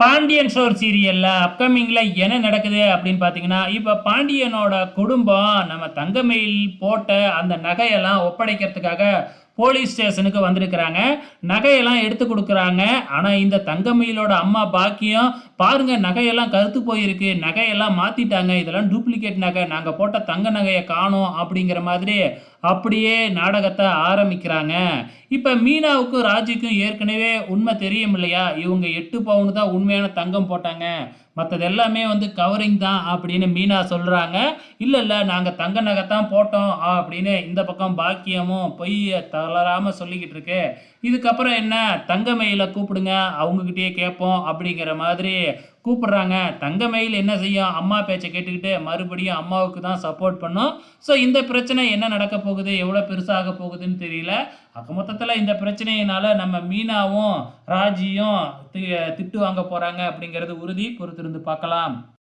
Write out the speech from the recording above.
Pandian sure சீரியல்ல அப்கமிங்ல என்ன நடக்குது அப்படின்னு பார்த்தீங்கன்னா இப்போ பாண்டியனோட குடும்பம் நம்ம தங்கமயில் போட்ட அந்த நகையெல்லாம் ஒப்படைக்கிறதுக்காக போலீஸ் ஸ்டேஷனுக்கு வந்திருக்கிறாங்க. நகையெல்லாம் எடுத்து கொடுக்குறாங்க. ஆனால் இந்த தங்கமயிலோட அம்மா பாக்கியம் பாருங்க நகையெல்லாம் கருத்து போயிருக்கு. நகையெல்லாம் மாற்றிட்டாங்க இதெல்லாம் டூப்ளிகேட் நகை. நாங்கள் போட்ட தங்க நகையை காணோம் அப்படிங்கிற மாதிரி அப்படியே நாடகத்தை ஆரம்பிக்கிறாங்க. இப்போ மீனாவுக்கும் ராஜிக்கும் ஏற்கனவே உண்மை தெரியும் இல்லையா? இவங்க எட்டு பவுனு தான் உண்மையான தங்கம் போட்டாங்க. மற்றது எல்லாமே வந்து கவரிங் தான் அப்படின்னு மீனா சொல்கிறாங்க இல்லை இல்லை நாங்கள் தங்க நகை தான் போட்டோம் அப்படின்னு இந்த பக்கம் பாக்கியமும் பொய்யை தளராமல் சொல்லிக்கிட்டு இருக்கு. இதுக்கப்புறம் என்ன? தங்கமயில கூப்பிடுங்க அவங்கக்கிட்டேயே கேட்போம் அப்படிங்கிற மாதிரி கூப்பிடுறாங்க. தங்கமயில் என்ன செய்யும் அம்மா பேச்சை கேட்டுக்கிட்டு மறுபடியும் அம்மாவுக்கு தான் சப்போர்ட் பண்ணும். ஸோ இந்த பிரச்சனை என்ன நடக்க போகுது? எவ்வளோ பெருசாக போகுதுன்னு தெரியல. அக்க மொத்தத்தில் இந்த பிரச்சனையினால் நம்ம மீனாவும் ராஜியும் தி- திட்டு வாங்க போகிறாங்க அப்படிங்கிறது உறுதி. பொறுத்திருந்து பார்க்கலாம்.